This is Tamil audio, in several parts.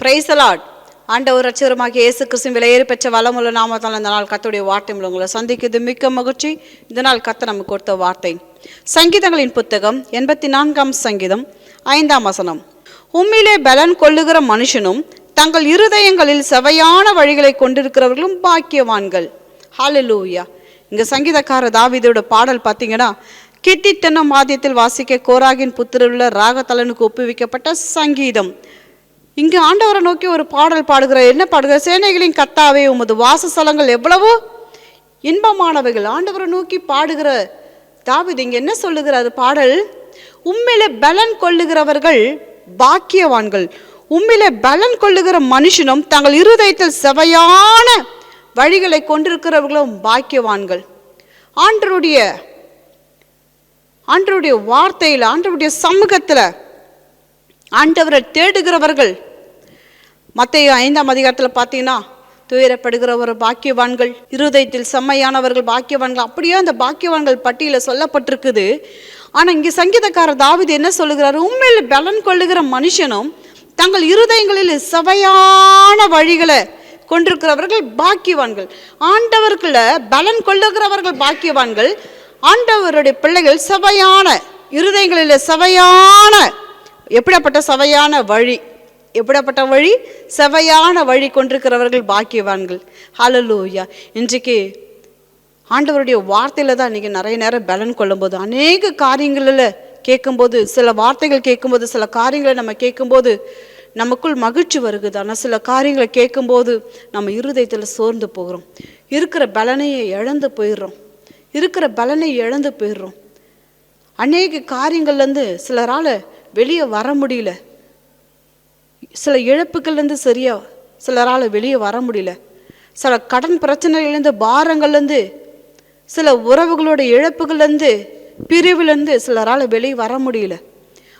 பிரைசலாட் ஆண்டவர் ரட்சகரமாகிய இயேசு கிறிஸ்துவின் விலையேறி பெற்ற வளமுள்ள நாமத்தால் இந்த நாள் கத்துடைய வார்த்தை மூலம் உங்களை சந்திக்கிறது. மிக்க மகிழ்ச்சி. இந்த நாள் கத்த நமக்கு கொடுத்த வார்த்தை. சங்கீதங்களின் புத்தகம் எண்பத்தி நான்காம் சங்கீதம் ஐந்தாம் வசனம். உம்மிலே பலன் கொள்ளுகிற மனுஷனும் தங்கள் இருதயங்களில் செவையான வழிகளை கொண்டிருக்கிறவர்களும் பாக்கியவான்கள். ஹalleluya இங்கே சங்கீதக்கார தாவிதோட பாடல் பார்த்தீங்கன்னா கீர்த்தித்தனம் மாதியத்தில் வாசிக்க கோராகின் புத்திரருள்ள ராகத்தலனுக்கு ஒப்புவிக்கப்பட்ட சங்கீதம். இங்கு ஆண்டவரை நோக்கி ஒரு பாடல் பாடுகிற என்ன பாடுகிற சேனைகளின் கத்தாவே உமது வாசஸ்தலங்கள் எவ்வளவோ? இன்பமானவைகள். ஆண்டவரை நோக்கி பாடுகிற தாவீது இங்கே என்ன சொல்லுகிறார்? பாடல் உண்மையில பலன் கொள்ளுகிறவர்கள் பாக்கியவான்கள். உண்மையில பலன் கொள்ளுகிற மனுஷனும் தங்கள் இருதயத்தில் செவையான வழிகளை கொண்டிருக்கிறவர்களும் பாக்கியவான்கள். ஆண்டருடைய ஆண்டருடைய வார்த்தையில் ஆண்டருடைய சமூகத்தில் ஆண்டவரை தேடுகிறவர்கள். மத்திய ஐந்தாம் அதிகாரத்தில் பார்த்தீங்கன்னா துயரப்படுகிறவர் பாக்கியவான்கள் இருதயத்தில் செம்மையானவர்கள் பாக்கியவான்கள் அப்படியே அந்த பாக்கியவான்கள் பட்டியலில் சொல்லப்பட்டிருக்குது. ஆனால் இங்கே சங்கீதக்காரர் தாவிது என்ன சொல்லுகிறார்? உண்மையில் பலன் கொள்ளுகிற மனுஷனும் தங்கள் இருதயங்களில் செவையான வழிகளை கொண்டிருக்கிறவர்கள் பாக்கியவான்கள். ஆண்டவர்களை பலன் கொள்ளுகிறவர்கள் பாக்கியவான்கள். ஆண்டவருடைய பிள்ளைகள் செவையான இருதயங்களில் செவையான எப்படிப்பட்ட சவையான வழி எப்படிப்பட்ட வழி? செவையான வழி கொண்டிருக்கிறவர்கள் பாக்கியவான்கள். ஹலலூயா இன்றைக்கு ஆண்டவருடைய வார்த்தையில தான் இன்றைக்கி நிறைய நேரம் பலன் கொள்ளும்போது அநேக காரியங்களில் கேட்கும்போது சில வார்த்தைகள் கேட்கும்போது சில காரியங்களை நம்ம கேட்கும்போது நமக்குள் மகிழ்ச்சி வருகுது. ஆனால் சில காரியங்களை கேட்கும்போது நம்ம இருதயத்தில் சோர்ந்து போகிறோம். இருக்கிற பலனையை இழந்து போயிடுறோம். இருக்கிற பலனை இழந்து போயிடுறோம். அநேக காரியங்கள்லேருந்து சிலரால் வெளியே வர முடியல. சில இழப்புகள்லேருந்து சரியா சிலரால் வெளியே வர முடியல. சில கடன் பிரச்சனையிலேருந்து பாரங்கள்லேருந்து சில உறவுகளோட இழப்புகள்லேருந்து பிரிவுலேருந்து சிலரால் வெளியே வர முடியல.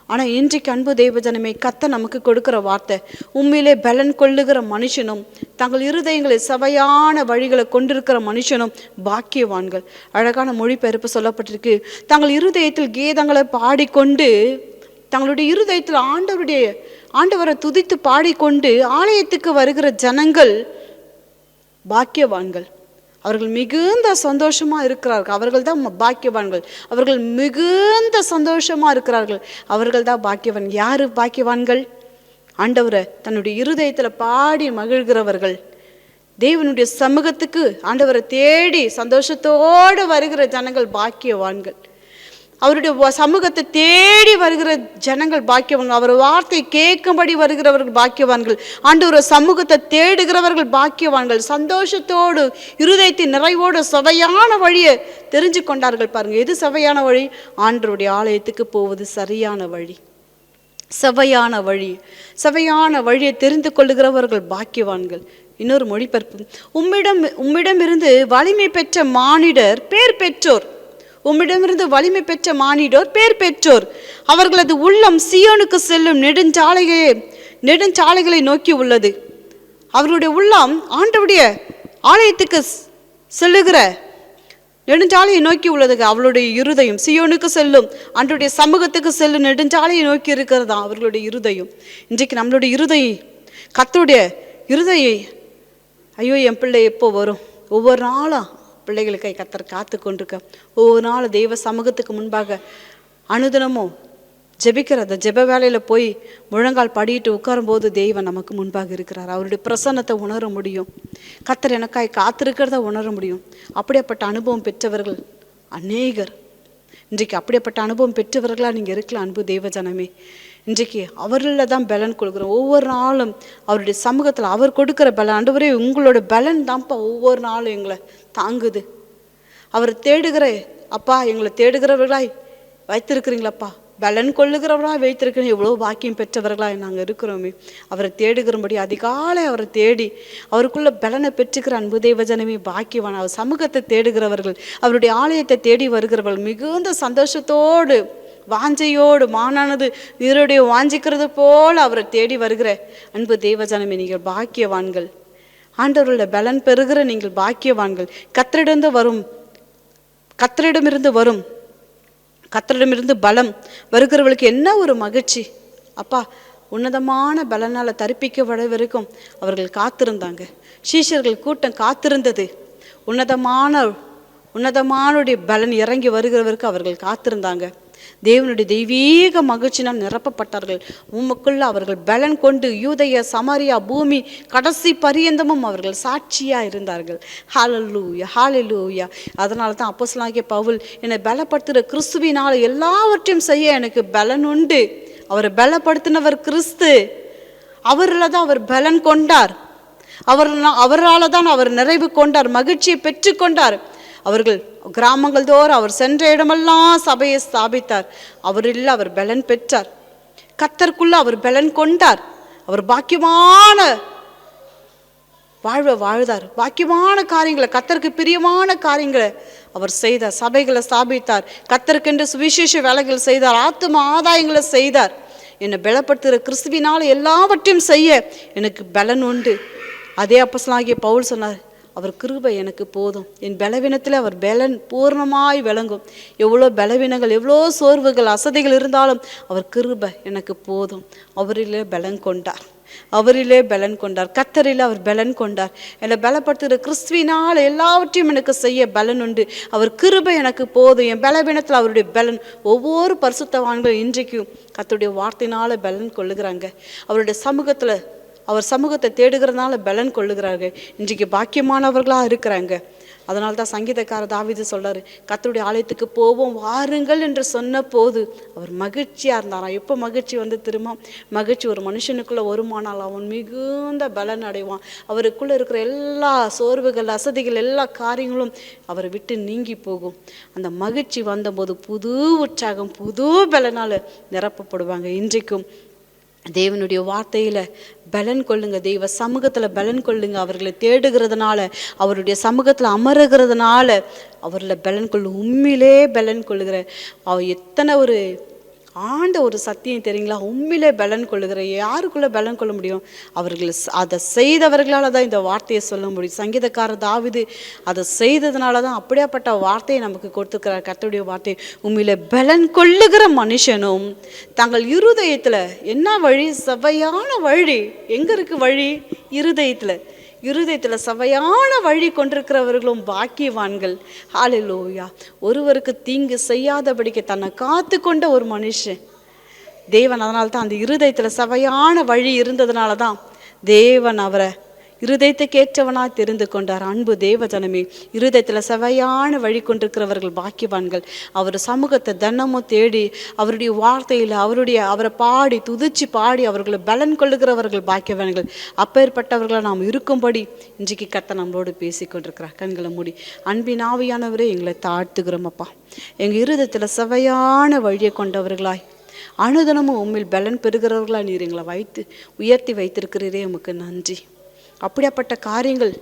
ஆனால் இன்றைக்கு அன்பு தெய்வஜனமே கத்த நமக்கு கொடுக்குற வார்த்தை உண்மையிலே பலன் கொள்ளுகிற மனுஷனும் தங்கள் இருதயங்களை சவையான வழிகளை கொண்டிருக்கிற மனுஷனும் பாக்கியவான்கள். அழகான மொழிபெயர்ப்பு சொல்லப்பட்டிருக்கு. தங்கள் இருதயத்தில் கீதங்களை பாடிக்கொண்டு தங்களுடைய இருதயத்தில் ஆண்டவருடைய ஆண்டவரை துதித்து பாடிக்கொண்டு ஆலயத்துக்கு வருகிற ஜனங்கள் பாக்கியவான்கள். அவர்கள் மிகுந்த சந்தோஷமாக இருக்கிறார்கள். அவர்கள் தான் பாக்கியவான்கள். அவர்கள் மிகுந்த சந்தோஷமாக இருக்கிறார்கள். அவர்கள் தான் பாக்கியவான். யார் பாக்கியவான்கள்? ஆண்டவரை தன்னுடைய இருதயத்தில் பாடி மகிழ்கிறவர்கள். தேவனுடைய சமூகத்துக்கு ஆண்டவரை தேடி சந்தோஷத்தோடு வருகிற ஜனங்கள் பாக்கியவான்கள். அவருடைய சமூகத்தை தேடி வருகிற ஜனங்கள் பாக்கியவான்கள். அவர் வார்த்தை கேட்கும்படி வருகிறவர்கள் பாக்கியவான்கள். ஆண்டவர் சமூகத்தை தேடுகிறவர்கள் பாக்கியவான்கள். சந்தோஷத்தோடு இருதயத்தின் நிறைவோடு சவையான வழியை தெரிஞ்சு கொண்டார்கள் பாருங்க. எது சவையான வழி? ஆண்டருடைய ஆலயத்துக்கு போவது சரியான வழி. சவையான வழி. சவையான வழியை தெரிந்து கொள்ளுகிறவர்கள் பாக்கியவான்கள். இன்னொரு மொழிபெயர்ப்பு. உம்மிடம் உம்மிடமிருந்து வலிமை பெற்ற மானிடர் பேர் பெற்றோர். உம்மிடமிருந்து வலிமை பெற்ற மானிடோர் பேர் பெற்றோர். அவர்களது உள்ளம் சியோனுக்கு செல்லும் நெடுஞ்சாலைகளே நெடுஞ்சாலைகளை நோக்கி உள்ளது. அவர்களுடைய உள்ளம் ஆண்டவுடைய ஆலயத்துக்கு செல்லுகிற நெடுஞ்சாலையை நோக்கி உள்ளதுங்க அவளுடைய இருதயம் சியோனுக்கு செல்லும் அன்றைய சமூகத்துக்கு செல்லும் நெடுஞ்சாலையை நோக்கி இருக்கிறதா? அவர்களுடைய இருதயம். இன்றைக்கு நம்மளுடைய இருதயம் கத்தருடைய இருதயை ஐயோ என் பிள்ளை எப்போ வரும்? ஒவ்வொரு நாளும் பிள்ளைகளுக்கை கத்தர் காத்து கொண்டிருக்க ஒவ்வொரு நாள் தெய்வ சமூகத்துக்கு முன்பாக அனுதினமும் ஜெபிக்கிற அந்த ஜெப வேலையில் போய் முழங்கால் படியிட்டு உட்காரும்போது தெய்வம் நமக்கு முன்பாக இருக்கிறார். அவருடைய பிரசன்னத்தை உணர முடியும். கத்தர் எனக்காய் காத்திருக்கிறத உணர முடியும். அப்படியாப்பட்ட அனுபவம் பெற்றவர்கள் அநேகர். இன்றைக்கு அப்படிப்பட்ட அனுபவம் பெற்றவர்களாக நீங்கள் இருக்கலாம் அன்பு தேவஜனமே. இன்றைக்கு அவர்களில் தான் பலன் கொடுக்குறோம். ஒவ்வொரு நாளும் அவருடைய சமூகத்தில் அவர் கொடுக்குற பலன் ஆண்டவரே உங்களோட பலன் தான்ப்பா ஒவ்வொரு நாளும் எங்களை தாங்குது. அவர் தேடுகிற அப்பா எங்களை தேடுகிறவர்களாய் வைத்திருக்கிறீங்களப்பா. பலன் கொள்ளுகிறவராக வைத்திருக்கணும் எவ்வளோ பாக்கியம் பெற்றவர்களாக நாங்கள் இருக்கிறோமே. அவரை தேடுகிறபடி அதிகாலை அவரை தேடி அவருக்குள்ள பலனை பெற்றுக்கிற அன்பு தெய்வஜனமே பாக்கியவான். அவர் சமூகத்தை தேடுகிறவர்கள் அவருடைய ஆலயத்தை தேடி வருகிறவர்கள் மிகுந்த சந்தோஷத்தோடு வாஞ்சையோடு மானானது நீருடைய வாஞ்சிக்கிறது போல் அவரை தேடி வருகிற அன்பு தேவஜனமே நீங்கள் பாக்கியவான்கள். ஆண்டவருள்ள பலன் பெறுகிற நீங்கள் பாக்கியவான்கள். கத்தரிடந்து வரும் கத்தரிடமிருந்து வரும் கத்தரிடமிருந்து பலம் வருகிறவளுக்கு என்ன ஒரு மகிழ்ச்சி? அப்பா உன்னதமான பலனால் தரிப்பிக்கப்பட வரைக்கும் அவர்கள் காத்திருந்தாங்க. சீஷர்கள் கூட்டம் காத்திருந்தது. உன்னதமான உன்னதமானுடைய பலன் இறங்கி வருகிறவருக்கு அவர்கள் காத்திருந்தாங்க. தேவனுடைய தெய்வீக மகிழ்ச்சினால் நிரப்பப்பட்டார்கள். உமக்குள்ள அவர்கள் பலன் கொண்டு யூதய சமாரியா பூமி கடைசி பரியந்தமும் அவர்கள் சாட்சியாக இருந்தார்கள். ஹாலல்லூயா ஹாலல்லூயா அதனால தான் அப்போசலாகிய பவுல் என்னை பலப்படுத்துகிற கிறிஸ்துவினால் எல்லாவற்றையும் செய்ய எனக்கு பலன் உண்டு. அவரை பலப்படுத்தினவர் கிறிஸ்து. அவரில் தான் அவர் பலன் கொண்டார். அவர் அவரால் தான் அவர் நிறைவு கொண்டார் மகிழ்ச்சியை பெற்றுக்கொண்டார் அவர்கள் கிராமங்கள் தோறும் அவர் சென்ற இடமெல்லாம் சபையை ஸ்தாபித்தார். அவரில் அவர் பலன் பெற்றார். கத்தருக்குள்ள அவர் பலன் கொண்டார். அவர் பாக்கியமான வாழ்வை வாழ்ந்தார். பாக்கியமான காரியங்களை கத்தருக்கு பிரியமான காரியங்களை அவர் செய்தார். சபைகளை ஸ்தாபித்தார். கத்தருக்கென்று சுவிசேஷ வேலைகள் செய்தார். ஆத்தும ஆதாயங்களை செய்தார். என்னை பலப்படுத்துகிற கிறிஸ்துவினால் எல்லாவற்றையும் செய்ய எனக்கு பலன் உண்டு. அதே அப்பசலாகிய பவுல் சொன்னார் அவர் கிருபை எனக்கு போதும். என் பலவீனத்தில் அவர் பலன் பூர்ணமாய் விளங்கும். எவ்வளோ பலவீனங்கள் எவ்வளோ சோர்வுகள் அசதிகள் இருந்தாலும் அவர் கிருபை எனக்கு போதும். அவரிலே பலன் கொண்டார். அவரிலே பலன் கொண்டார். கத்தரில் அவர் பலன் கொண்டார். என்னை பலப்படுத்துகிற கிறிஸ்துவினால் எல்லாவற்றையும் எனக்கு செய்ய பலன் உண்டு. அவர் கிருபை எனக்கு போதும். என் பலவீனத்தில் அவருடைய பலன் ஒவ்வொரு பரிசுத்தவான்களும் இன்றைக்கும் கத்தருடைய வார்த்தையினால் பலன் கொள்ளுகிறாங்க. அவருடைய சமூகத்தில் அவர் சமூகத்தை தேடுகிறதுனால பலன் கொள்ளுகிறார்கள். இன்றைக்கு பாக்கியமானவர்களாக இருக்கிறாங்க. அதனால தான் சங்கீதக்கார தாவிது சொல்கிறார் கத்தருடைய ஆலயத்துக்கு போவோம் வாருங்கள் என்று சொன்ன போது அவர் மகிழ்ச்சியாக இருந்தாராம் எப்போ மகிழ்ச்சி வந்து திரும்ப? மகிழ்ச்சி ஒரு மனுஷனுக்குள்ள வருமானால் அவன் மிகுந்த பலன் அடைவான். அவருக்குள்ள இருக்கிற எல்லா சோர்வுகள் அசதிகள் எல்லா காரியங்களும் அவரை விட்டு நீங்கி போகும். அந்த மகிழ்ச்சி வந்தபோது புது உற்சாகம் புது பலனால் நிரப்பப்படுவாங்க. இன்றைக்கும் தேவனுடைய வார்த்தையில் பலன் கொள்ளுங்க. தெய்வ சமூகத்தில் பலன் கொள்ளுங்க. அவர்களை தேடுகிறதுனால அவருடைய சமூகத்தில் அமருகிறதுனால அவரில் பலன் கொள்ளு உண்மையிலே பலன் கொள்ளுகிற. அவ எத்தனை ஒரு ஆண்ட ஒரு சத்தியம் தெரியுங்களா? உண்மையிலே பலன் கொள்ளுகிற யாருக்குள்ளே பலன் கொள்ள முடியும்? அவர்கள் அதை செய்தவர்களால் தான் இந்த வார்த்தையை சொல்ல முடியும். சங்கீதக்கார தாவிது அதை செய்ததுனால தான் அப்படியாப்பட்ட வார்த்தையை நமக்கு கொடுத்துருக்கிறார். கத்தோடைய வார்த்தை உண்மையிலே பலன் கொள்ளுகிற மனுஷனும் தங்கள் இருதயத்தில் என்ன வழி? செவ்வையான வழி. எங்கே இருக்குது வழி? இருதயத்தில். இருதயத்தில் சவையான வழி கொண்டிருக்கிறவர்களும் பாக்கியவான்கள். ஹாலிலோயா ஒருவருக்கு தீங்கு செய்யாதபடிக்கு தன்னை காத்து கொண்ட ஒரு மனுஷன். தேவன் அதனால தான் அந்த இருதயத்தில் சவையான வழி இருந்ததுனால தான் தேவன் அவரை இருதயத்துக்கு தெரிந்து கொண்டார். அன்பு தேவஜனமே இருதயத்தில் செவையான வழி கொண்டிருக்கிறவர்கள் பாக்கியவான்கள். அவர் சமூகத்தை தினமும் தேடி அவருடைய வார்த்தையில் அவருடைய அவரை பாடி துதிச்சு பாடி அவர்களை பலன் கொள்ளுகிறவர்கள் பாக்கியவான்கள். அப்பேற்பட்டவர்களை நாம் இருக்கும்படி இன்றைக்கு கத்த நம்மளோடு பேசி கொண்டிருக்கிறார். கண்களை மூடி. அன்பின் ஆவியானவரே எங்களை தாழ்த்துகிறோம் அப்பா. எங்கள் இருதயத்தில் செவையான வழியை கொண்டவர்களாய் அனுதனமும் உண்மையில் பலன் பெறுகிறவர்களா நீர் எங்களை வைத்து உயர்த்தி வைத்திருக்கிறீரே உமக்கு நன்றி. அப்படியாப்பட்ட காரியங்கள்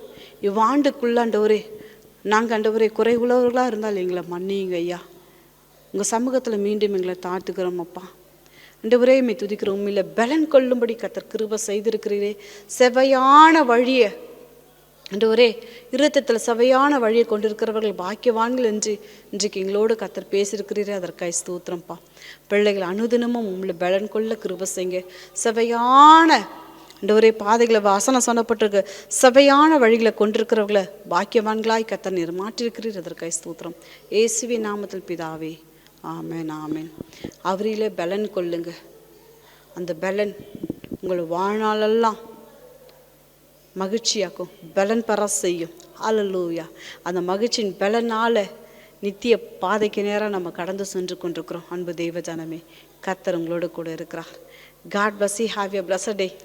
இவ்வாண்டுக்குள்ளாண்டவரே நாங்கள் ஆண்டவரே குறை உள்ளவர்களாக இருந்தால் எங்களை மன்னியுங்க ஐயா. உங்கள் சமூகத்தில் மீண்டும் எங்களை தாழ்த்துக்கிறோம் அப்பா. ஆண்டவரே மே துதிக்கிறோம். உண்மையில் பலன் கொள்ளும்படி கத்தர் கிருபை செய்திருக்கிறீரே. செவையான வழியை ஆண்டவரே இருத்தத்தில் செவையான வழியை கொண்டிருக்கிறவர்கள் பாக்கியவான்கள் என்று இன்றைக்கு எங்களோடு கத்தர் பேசியிருக்கிறீரே. அதற்காக ஸ்தூத்திரம்ப்பா. பிள்ளைகள் அனுதினமும் உங்களை பலன் கொள்ள கிருபை செய்ங்க செவையான ஆண்டவரே பாதைகளை வாசனம் சொன்னப்பட்டிருக்கு சபையான வழிகளை கொண்டிருக்கிறவர்களை பாக்கியவான்களாய் கத்தர் நீர் மாற்றிருக்கிறீர் அதற்காய் ஸ்தோத்திரம். ஏசுவி நாமத்தில் பிதாவே ஆமேன் ஆமேன். அவரிலே பலன் கொள்ளுங்க. அந்த பலன் உங்கள் வாழ்நாளெல்லாம் மகிழ்ச்சியாக்கும். பலன் பெற செய்யும். அல்லூயா அந்த மகிழ்ச்சியின் பலனால் நித்திய பாதைக்கு நேரம் நம்ம கடந்து சென்று கொண்டிருக்கிறோம். அன்பு தெய்வ ஜனமே கத்தர் உங்களோட கூட இருக்கிறார். காட் பசி ஹாவ் எ பிளஸ் டே